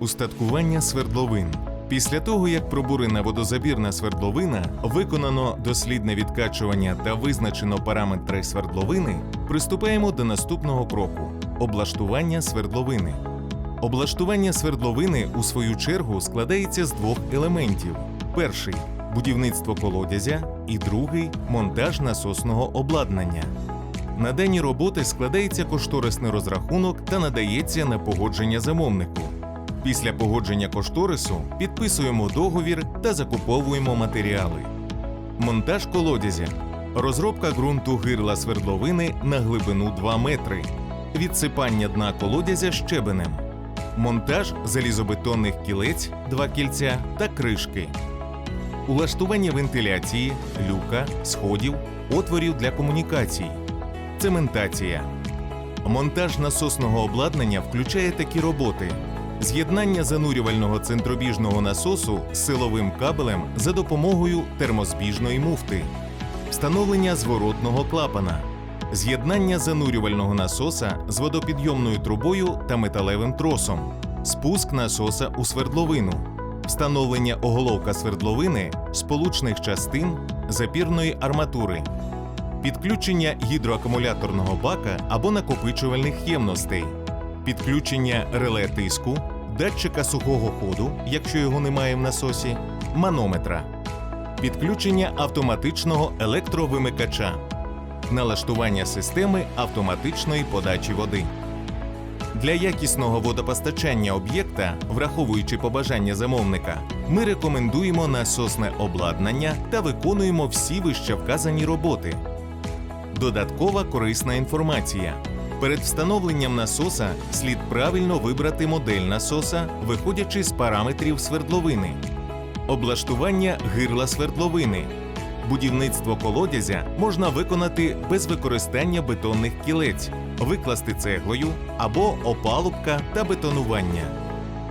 Устаткування свердловин. Після того, як пробурена водозабірна свердловина, виконано дослідне відкачування та визначено параметри свердловини, приступаємо до наступного кроку облаштування свердловини. Облаштування свердловини, у свою чергу, складається з двох елементів: перший будівництво колодязя, і другий монтаж насосного обладнання. На дані роботи складається кошторисний розрахунок та надається на погодження замовнику. Після погодження кошторису підписуємо договір та закуповуємо матеріали. Монтаж колодязя. Розробка ґрунту гирла свердловини на глибину 2 метри. Відсипання дна колодязя щебенем. Монтаж залізобетонних кілець 2 кільця та кришки. Улаштування вентиляції, люка, сходів, отворів для комунікацій. Цементація. Монтаж насосного обладнання включає такі роботи: з'єднання занурювального центробіжного насосу з силовим кабелем за допомогою термозбіжної муфти, встановлення зворотного клапана, з'єднання занурювального насоса з водопідйомною трубою та металевим тросом, спуск насоса у свердловину, встановлення оголовка свердловини, сполучних частин, запірної арматури. Підключення гідроакумуляторного бака або накопичувальних ємностей, підключення реле тиску, датчика сухого ходу, якщо його немає в насосі, манометра, підключення автоматичного електровимикача, налаштування системи автоматичної подачі води. Для якісного водопостачання об'єкта, враховуючи побажання замовника, ми рекомендуємо насосне обладнання та виконуємо всі вище вказані роботи. Додаткова корисна інформація. Перед встановленням насоса слід правильно вибрати модель насоса, виходячи з параметрів свердловини, облаштування гирла свердловини. Будівництво колодязя можна виконати без використання бетонних кілець, викласти цеглою або опалубка та бетонування.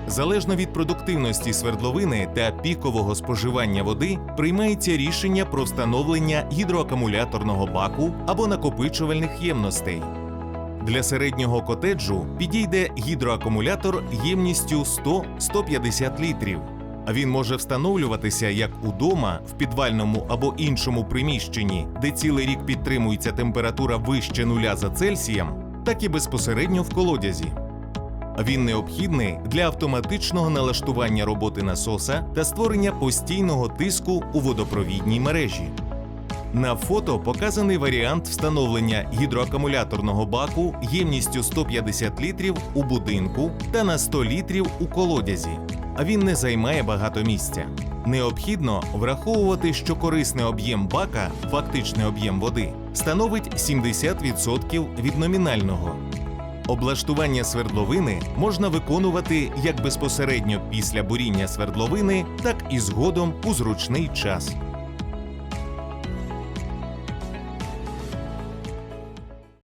Залежно від продуктивності свердловини та пікового споживання води, приймається рішення про встановлення гідроакумуляторного баку або накопичувальних ємностей. Для середнього котеджу підійде гідроакумулятор ємністю 100-150 літрів. Він може встановлюватися як удома, в підвальному або іншому приміщенні, де цілий рік підтримується температура вище нуля за Цельсієм, так і безпосередньо в колодязі. Він необхідний для автоматичного налаштування роботи насоса та створення постійного тиску у водопровідній мережі. На фото показаний варіант встановлення гідроакумуляторного баку ємністю 150 літрів у будинку та на 100 літрів у колодязі. А він не займає багато місця. Необхідно враховувати, що корисний об'єм бака, фактичний об'єм води, становить 70% від номінального. Облаштування свердловини можна виконувати як безпосередньо після буріння свердловини, так і згодом у зручний час.